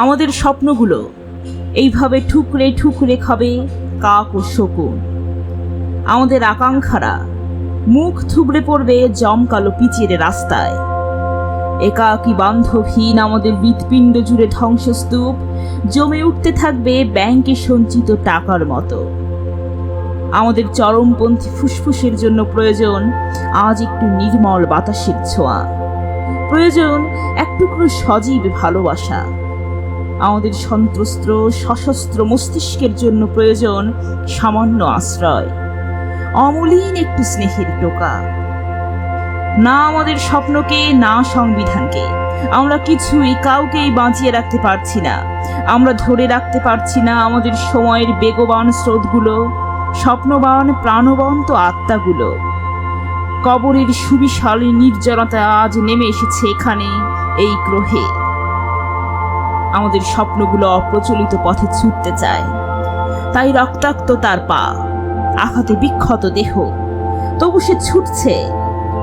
আমাদের স্বপ্নগুলো। এইভাবে ঠুকরে ঠুকরে খাবে কাক ও শকুন। আমাদের আকাঙ্ক্ষারা মুখ থুবড়ে পড়বে জমকালো পিচের রাস্তায়। একাকী বান্ধবহীন আমাদের হৃৎপিণ্ড জুড়ে ধ্বংসস্তূপ জমে উঠতে থাকবে ব্যাংকে সঞ্চিত টাকার মতো। আমাদের চরমপন্থী ফুসফুসের জন্য প্রয়োজন আজ একটু নির্মল বাতাসের ছোঁয়া। প্রয়োজন এক টুকরো সজীব ভালোবাসা। আমাদের সন্ত্রস্ত্র সশস্ত্র মস্তিষ্কের জন্য প্রয়োজন সামান্য আশ্রয়। অমলিন একটু স্নেহের টোকা। না আমাদের স্বপ্নকে, না সংবিধানকে। আমরা কিছুই কাউকেই বাঁচিয়ে রাখতে পারছি না। আমরা ধরে রাখতে পারছি না আমাদের সময়ের বেগবান স্রোতগুলো, স্বপ্নবান, প্রাণবন্ত আত্মাগুলো। কবরের সুবিশাল নির্জনতা আজ নেমে এসেছে এখানে, এই গ্রহে। আমাদের স্বপ্নগুলো অপ্রচলিত পথে ছুটতে চায়। তাই রক্তাক্ত তার পা, আঘাতে বিক্ষত দেহ। তবু সে ছুটছে।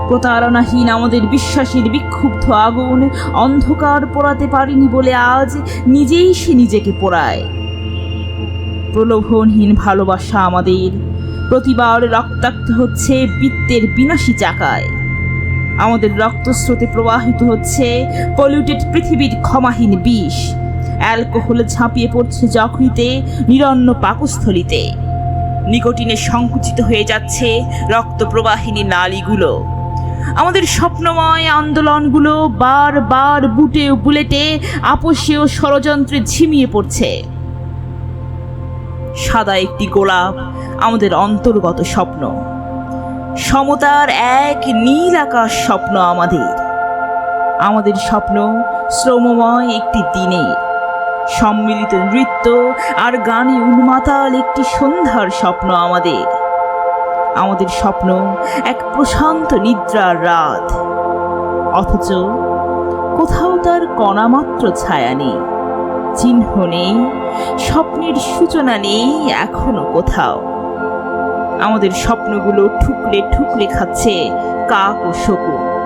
প্রতারণাহীন আমাদের বিশ্বাসের বিক্ষুব্ধ আগুন অন্ধকার পোড়াতে পারিনি বলে আজ নিজেই সে নিজেকে পোড়ায়। প্রলোভনহীন ভালোবাসা আমাদের। প্রতিবার রক্তাক্ত হচ্ছে বৃত্তের বিনাশী চাকায়। আমাদের রক্তস্রোতে প্রবাহিত হচ্ছে পলিউটেড পৃথিবীর ক্ষমাহীন বিষ। অ্যালকোহলে ঝাঁপিয়ে পড়ছে যকৃতে, নিরন্ন পাকস্থলিতে। নিকোটিনে সংকুচিত হয়ে যাচ্ছে রক্তপ্রবাহিনী নালীগুলো। আমাদের স্বপ্নময় আন্দোলনগুলো বারবার বুটে ও বুলেটে আপোষেও ষড়যন্ত্রে ঝিমিয়ে পড়ছে। সাদা একটি গোলাপ আমাদের অন্তর্গত স্বপ্ন। সমতার এক নীল আকাশ স্বপ্ন আমাদের। আমাদের স্বপ্ন শ্রমময় একটি দিনে। সম্মিলিত নৃত্য আর গানে উন্মাতাল একটি সন্ধ্যার স্বপ্ন আমাদের। আমাদের স্বপ্ন এক প্রশান্ত নিদ্রার রাত। অথচ কোথাও তার কণামাত্র ছায়া নেই। চিহ্ন নেই, স্বপ্নের সূচনা নেই এখনও কোথাও। আমাদের স্বপ্নগুলো ঠুকলে ঠুকলে খাচ্ছে কাক ও শকুন।